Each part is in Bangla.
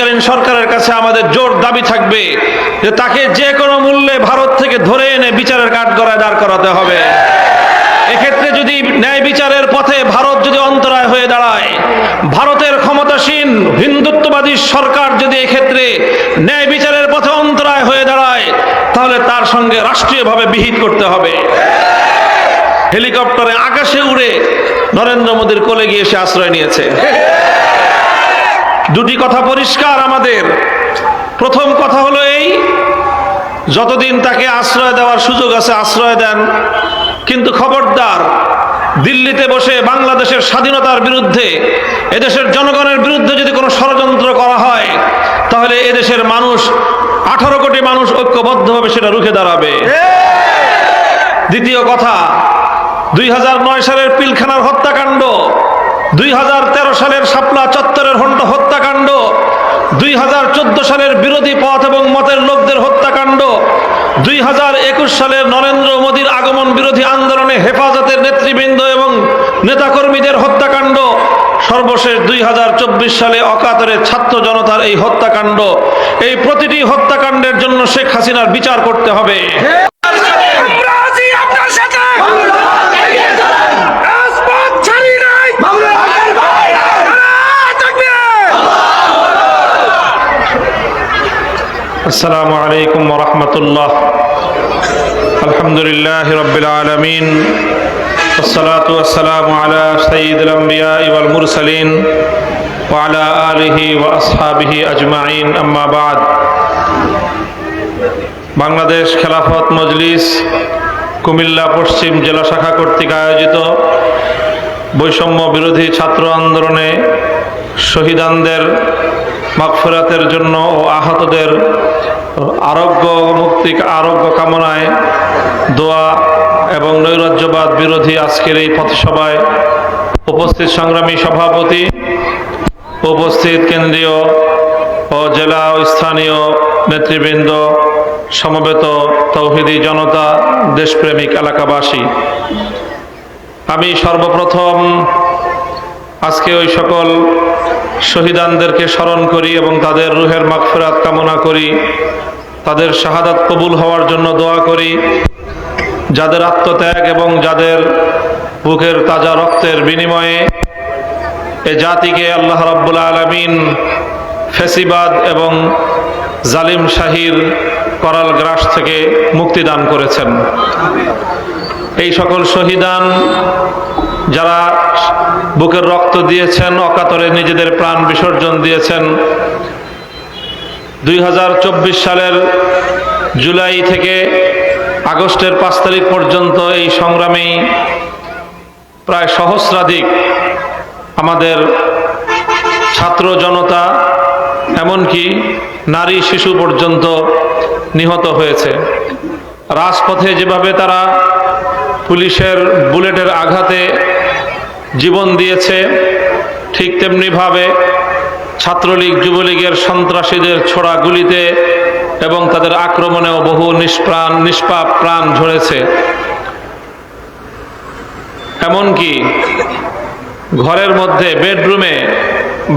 অন্তর্বর্তীকালীন সরকারের কাছে আমাদের জোর দাবি থাকবে যে তাকে যে কোনো মূল্যে ভারত থেকে ধরে এনে বিচারের কাঠগড়ায় দাঁড় করাতে হবে। এক্ষেত্রে যদি ন্যায় বিচারের পথে ভারত যদি অন্তরায় হয়ে দাঁড়ায়, ভারতের ক্ষমতাসীন হিন্দুত্ববাদী সরকার যদি এক্ষেত্রে ন্যায় বিচারের পথে অন্তরায় হয়ে দাঁড়ায়, তাহলে তার সঙ্গে রাষ্ট্রীয়ভাবে বিহিত করতে হবে। হেলিকপ্টারে আকাশে উড়ে নরেন্দ্র মোদীর কোলে গিয়ে সে আশ্রয় নিয়েছে। দুটি কথা পরিষ্কার আমাদের। প্রথম কথা হলো এই যতদিন তাকে আশ্রয় দেওয়ার সুযোগ আছে আশ্রয় দেন কিন্তু খবরদার দিল্লিতে বসে বাংলাদেশের স্বাধীনতার বিরুদ্ধে এদেশের জনগণের বিরুদ্ধে যদি কোনো ষড়যন্ত্র করা হয় তাহলে এদেশের মানুষ আঠারো কোটি মানুষ ঐক্যবদ্ধভাবে সেটা রুখে দাঁড়াবে। দ্বিতীয় কথা দুই হাজার নয় সালের পিলখানার হত্যাকাণ্ড দুই হাজার তেরো সালের শাপলা চত্বরের হন্ড হত্যাকাণ্ড, দুই হাজার চোদ্দ সালের বিরোধী পথ এবং মতের লোকদের হত্যাকাণ্ড, দুই হাজার একুশ সালের নরেন্দ্র মোদীর আগমন বিরোধী আন্দোলনে হেফাজতের নেতৃবৃন্দ এবং নেতাকর্মীদের হত্যাকাণ্ড, সর্বশেষ দুই হাজার চব্বিশ সালে অকাতরে ছাত্র জনতার এই হত্যাকাণ্ড। এই প্রতিটি হত্যাকাণ্ডের জন্য শেখ হাসিনার বিচার করতে হবে আমরা আছি আপনার সাথে রাজপথ ছাড়ি নাই নারায় তাকবীর! السلام عليكم ورحمة الله الحمد لله رب العالمين والصلاة والسلام على سيد الأنبياء والمرسلين وعلى آله وأصحابه أجمعين أما بعد বাংলাদেশ খেলাফত মজলিস কুমিল্লা পশ্চিম জেলা শাখা কর্তৃক আয়োজিত বৈষম্য বিরোধী ছাত্র আন্দোলনে শহীদানদের মাগফিরাতের জন্য ও আহতদের আরোগ্য মুক্তি আরোগ্য কামনায় দোয়া এবং নৈরাজ্যবাদ বিরোধী আজকের এই পথসভায় উপস্থিত সংগ্রামী সভাপতি, উপস্থিত কেন্দ্রীয় ও জেলা ও স্থানীয় নেতৃবৃন্দ, সমবেত তৌহিদি জনতা, দেশপ্রেমিক এলাকাবাসী। আমি সর্বপ্রথম আজকে ওই সকল শহীদানদেরকে স্মরণ করি এবং তাদের রুহের মাগফিরাত কামনা করি। তাদের শাহাদাত কবুল হওয়ার জন্য দোয়া করি। যাদের আত্মত্যাগ এবং যাদের বুকের তাজা রক্তের বিনিময়ে এ জাতিকে আল্লাহ রাব্বুল আলমিন ফেসিবাদ এবং জালিম শাহির করাল গ্রাস থেকে মুক্তি দান করেছেন। এই সকল শহীদান যারা বুকের রক্ত দিয়েছেন, অকাতরে নিজেদের প্রাণ বিসর্জন দিয়েছেন, দুই হাজার চব্বিশ সালের জুলাই থেকে আগস্টের পাঁচ তারিখ পর্যন্ত এই সংগ্রামেই প্রায় সহস্রাধিক আমাদের ছাত্র জনতা, এমনকি নারী শিশু পর্যন্ত নিহত হয়েছে। রাজপথে যেভাবে তারা পুলিশের বুলেটের আঘাতে জীবন দিয়েছে, ঠিক তেমনিভাবে ছাত্রলীগ, যুবলীগের সন্ত্রাসীদের ছোড়া গুলিতে এবং তাদের আক্রমণেও বহু নিষ্প্রাণ, নিষ্পাপ প্রাণ ঝরেছে। এমনকি ঘরের মধ্যে, বেডরুমে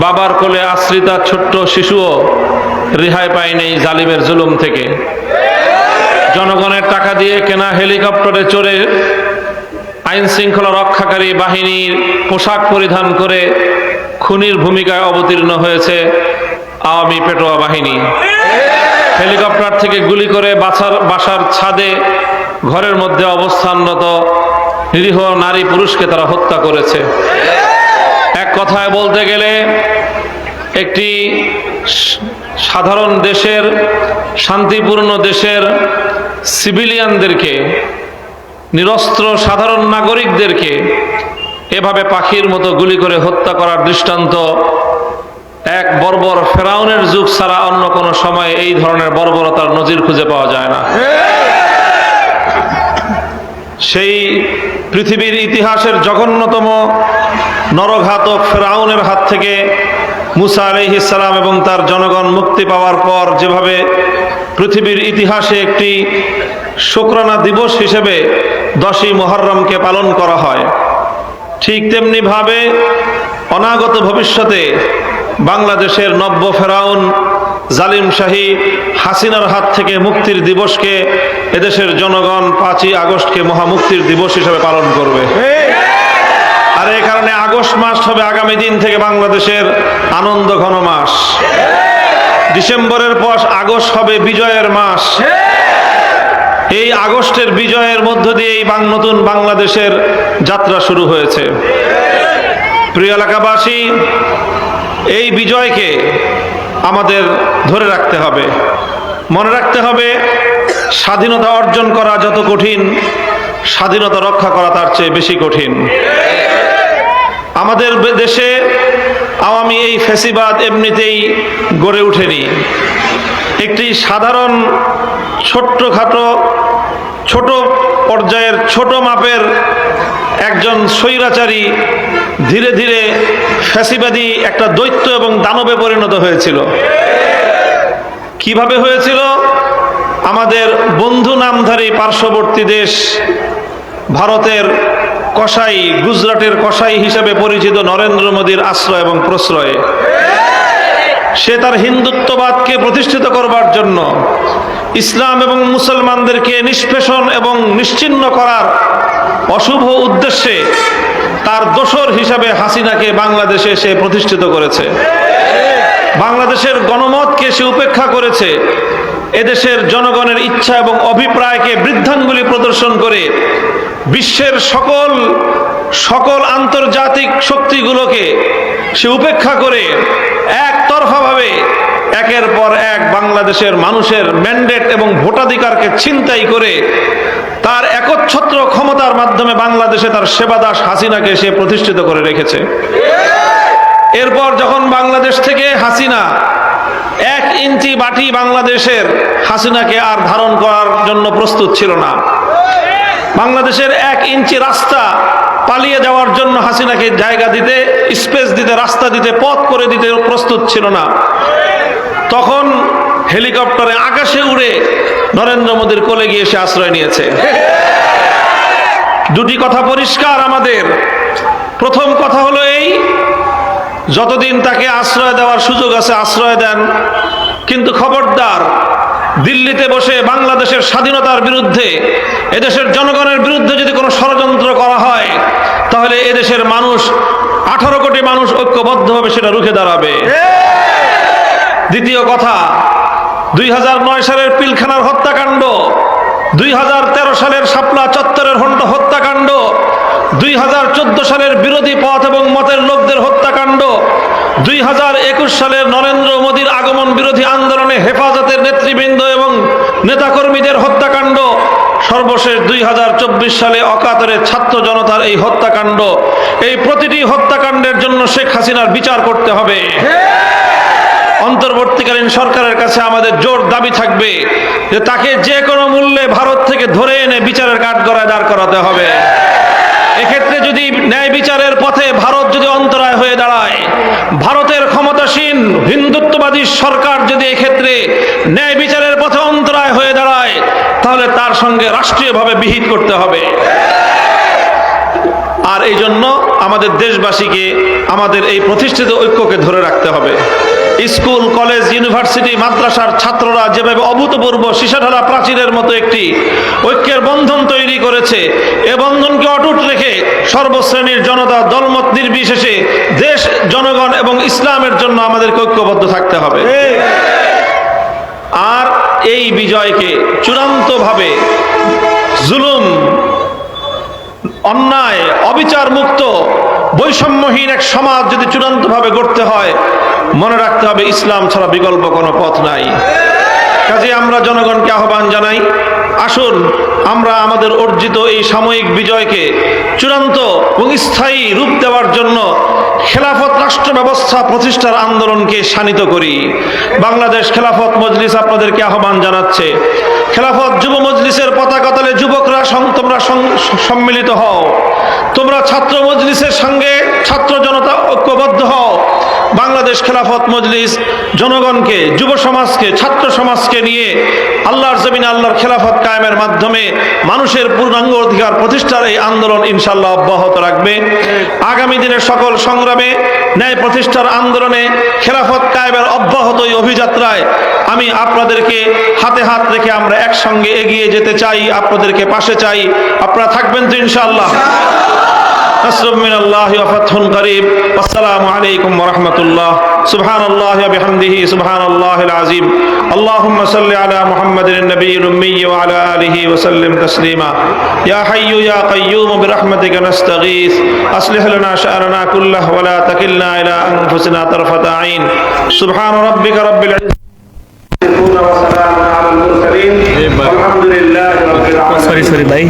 বাবার কোলে আশ্রিতা ছোট্ট শিশুও রেহাই পায়নি জালিমের জুলুম থেকে। জনগণের টাকা দিয়ে কেনা হেলিকপ্টারে চড়ে আইন শৃঙ্খলা রক্ষাকারী বাহিনীর পোশাক পরিধান করে খুনির ভূমিকায় অবতীর্ণ হয়েছে আওয়ামী পেটোয়া বাহিনী। হেলিকপ্টার থেকে গুলি করে বাসার বাসার ছাদে ঘরের মধ্যে অবস্থানরত নিরীহ নারী পুরুষকে তারা হত্যা করেছে। এক কথায় বলতে গেলে একটি সাধারণ দেশের, শান্তিপূর্ণ দেশের সিভিলিয়ানদেরকে নিরস্ত্র সাধারণ নাগরিকদেরকে এভাবে পাখির মতো গুলি করে হত্যা করার দৃষ্টান্ত এক বর্বর ফেরাউনের যুগ ছাড়া অন্য কোনো সময় এই ধরনের বর্বরতার নজির খুঁজে পাওয়া যায় না। সেই পৃথিবীর ইতিহাসের জঘন্যতম নরঘাতক ফেরাউনের হাত থেকে মুসা আলহিসাল্লাম এবং তার জনগণ মুক্তি পাওয়ার পর যেভাবে পৃথিবীর ইতিহাসে একটি শুক্রানা দিবস হিসেবে দশই মোহররমকে পালন করা হয়। ঠিক তেমনিভাবে অনাগত ভবিষ্যতে বাংলাদেশের নব্য ফেরাউন, জালিম শাহী হাসিনার হাত থেকে মুক্তির দিবসকে এদেশের জনগণ পাঁচই আগস্টকে মহামুক্তির দিবস হিসেবে পালন করবে। আর এই কারণে আগস্ট মাস হবে আগামী দিন থেকে বাংলাদেশের আনন্দ ঘন মাস। ডিসেম্বরের পর আগস্ট হবে বিজয়ের মাস। এই আগস্টের বিজয়ের মধ্য দিয়ে এই নতুন বাংলাদেশের যাত্রা শুরু হয়েছে। প্রিয় এলাকাবাসী, এই বিজয়কে আমাদের ধরে রাখতে হবে। মনে রাখতে হবে, স্বাধীনতা অর্জন করা যত কঠিন, স্বাধীনতা রক্ষা করা তার চেয়ে বেশি কঠিন। আমাদের দেশে আওয়ামী এই ফেসিবাদ এমনিতেই গড়ে ওঠেনি। একটি সাধারণ ছোট্টখাটো, ছোট পর্যায়ের, ছোট মাপের একজন স্বৈরাচারী ধীরে ধীরে ফ্যাসিবাদী একটা দৈত্য এবং দানবে পরিণত হয়েছিল। কীভাবে হয়েছিল? আমাদের বন্ধু নামধারী পার্শ্ববর্তী দেশ ভারতের কসাই, গুজরাটের কসাই হিসেবে পরিচিত নরেন্দ্র মোদীর আশ্রয় এবং প্রশ্রয়ে। সে তার হিন্দুত্ববাদকে প্রতিষ্ঠিত করবার জন্য ইসলাম এবং মুসলমানদেরকে নিষ্পেষণ এবং নিশ্চিন্ন করার অশুভ উদ্দেশ্যে তার দোসর হিসাবে হাসিনাকে বাংলাদেশে সে প্রতিষ্ঠিত করেছে। বাংলাদেশের গণমতকে সে উপেক্ষা করেছে। এদেশের জনগণের ইচ্ছা এবং অভিপ্রায়কে বৃদ্ধাঙ্গুলি প্রদর্শন করে বিশ্বের সকল সকল আন্তর্জাতিক শক্তিগুলোকে সে উপেক্ষা করে একতরফাভাবে একের পর এক বাংলাদেশের মানুষের ম্যান্ডেট এবং ভোটাধিকারকে ছিনতাই করে তার একচ্ছত্র ক্ষমতার মাধ্যমে বাংলাদেশে তার সেবাদাস হাসিনাকে সে প্রতিষ্ঠিত করে রেখেছে। এরপর যখন বাংলাদেশ থেকে হাসিনা এক ইঞ্চি বাটি বাংলাদেশের হাসিনাকে আর ধারণ করার জন্য প্রস্তুত ছিল না। বাংলাদেশের এক ইঞ্চি রাস্তা পালিয়ে যাওয়ার জন্য হাসিনাকে জায়গা দিতে, স্পেস দিতে, রাস্তা দিতে, পথ করে দিতে প্রস্তুত ছিল না। তখন হেলিকপ্টারে আকাশে উড়ে নরেন্দ্র মোদীর কোলে গিয়ে সে আশ্রয় নিয়েছে। দুটি কথা পরিষ্কার আমাদের। প্রথম কথা হলো এই, যতদিন তাকে আশ্রয় দেওয়ার সুযোগ আছে আশ্রয় দেন, কিন্তু খবরদার দিল্লিতে বসে বাংলাদেশের স্বাধীনতার বিরুদ্ধে, এদেশের জনগণের বিরুদ্ধে যদি কোনো ষড়যন্ত্র করা হয়, তাহলে এদেশের মানুষ, আঠারো কোটি মানুষ ঐক্যবদ্ধভাবে সেটা রুখে দাঁড়াবে। দ্বিতীয় কথা, দুই হাজার নয় সালের পিলখানার হত্যাকাণ্ড, দুই হাজার তেরো সালের শাপলা চত্বরের হন্ট হত্যাকাণ্ড দুই হাজার চোদ্দ সালের বিরোধী পথ এবং মতের লোকদের হত্যাকাণ্ড, দুই সালের নরেন্দ্র মোদীর আগমন বিরোধী আন্দোলনে হেফাজতের নেতৃবৃন্দ এবং নেতাকর্মীদের হত্যাকাণ্ড, সর্বশেষ দুই হাজার চব্বিশ সালে অকাতরে ছাত্র জনতার এই হত্যাকাণ্ড। এই প্রতিটি হত্যাকাণ্ডের জন্য শেখ হাসিনার বিচার করতে হবে। অন্তর্বর্তীকালীন সরকারের কাছে আমাদের জোর দাবি থাকবে যে তাকে যে কোনো মূল্যে ভারত থেকে ধরে এনে বিচারের কাঠগড়ায় দাঁড় করাতে হবে। এক্ষেত্রে যদি ন্যায় বিচারের পথে ভারত যদি অন্তরায় হয়ে দাঁড়ায়, ভারতের ক্ষমতাসীন হিন্দুত্ববাদী সরকার যদি এক্ষেত্রে ন্যায় বিচারের পথে অন্তরায় হয়ে দাঁড়ায়, তাহলে তার সঙ্গে রাষ্ট্রীয়ভাবে বিহিত করতে হবে। আর এই জন্য আমাদের দেশবাসীকে আমাদের এই প্রতিষ্ঠিত ঐক্যকে ধরে রাখতে হবে। স্কুল, কলেজ, ইউনিভার্সিটি, মাদ্রাসার ছাত্ররা যেভাবে অভূতপূর্ব সীসাঢালা প্রাচীরের মতো একটি ঐক্যের বন্ধন তৈরি করেছে এ বন্ধনকে অটুট রেখে সর্বশ্রেণীর জনতা দলমত নির্বিশেষে দেশ, জনগণ এবং ইসলামের জন্য আমাদেরকে ঐক্যবদ্ধ থাকতে হবে। আর এই বিজয়কে চূড়ান্তভাবে জুলুম অন্যায় অবিচার মুক্ত বৈষম্যহীন এক সমাজ যদি চূড়ান্তভাবে গড়তে হয়, মনে রাখতে হবে ইসলাম ছাড়া বিকল্প কোনো পথ নাই। কাজে আমরা জনগণকে আহ্বান জানাই আসুন, আমরা আমাদের অর্জিত এই সাময়িক বিজয়কে চূড়ান্ত এবং স্থায়ী রূপ দেওয়ার জন্য খেলাফত রাষ্ট্র ব্যবস্থা প্রতিষ্ঠার আন্দোলনকে শানিত করি। বাংলাদেশ খেলাফত মজলিস আপনাদেরকে আহ্বান জানাচ্ছে। খেলাফত যুব মজলিসের পতাকা তলে যুবকরা তোমরা সম্মিলিত হও। তোমরা ছাত্র মজলিসের সঙ্গে ছাত্র জনতা ঐক্যবদ্ধ হও। বাংলাদেশ খেলাফত মজলিস জনগণকে, যুব সমাজকে, ছাত্র সমাজকে নিয়ে আল্লাহর জমিনে আল্লাহর খেলাফত কায়েমের মাধ্যমে মানুষের পূর্ণাঙ্গ অধিকার প্রতিষ্ঠার এই আন্দোলন ইনশাল্লাহ অব্যাহত রাখবে। আগামী দিনের সকল সংগ্রামে, ন্যায় প্রতিষ্ঠার আন্দোলনে খেলাফত কায়েমের অব্যাহত এই অভিযাত্রায় আমি আপনাদেরকে হাতে হাত রেখে আমরা একসঙ্গে এগিয়ে যেতে চাই, আপনাদেরকে পাশে চাই। আপনারা থাকবেন তো ইনশাআল্লাহ। نصر من الله وفتح قريب. والسلام عليكم ورحمة الله. سبحان الله وبحمده. سبحان الله العظيم. اللهم صل على محمد النبي الأمي وعلى آله وسلم تسليما. يا حي يا قيوم برحمتك نستغيث. أصلح لنا شأننا كله ولا تكلنا إلى أنفسنا طرفة عين. سبحان ربك رب العزة. وسلام على المرسلين والحمد لله رب العالمين.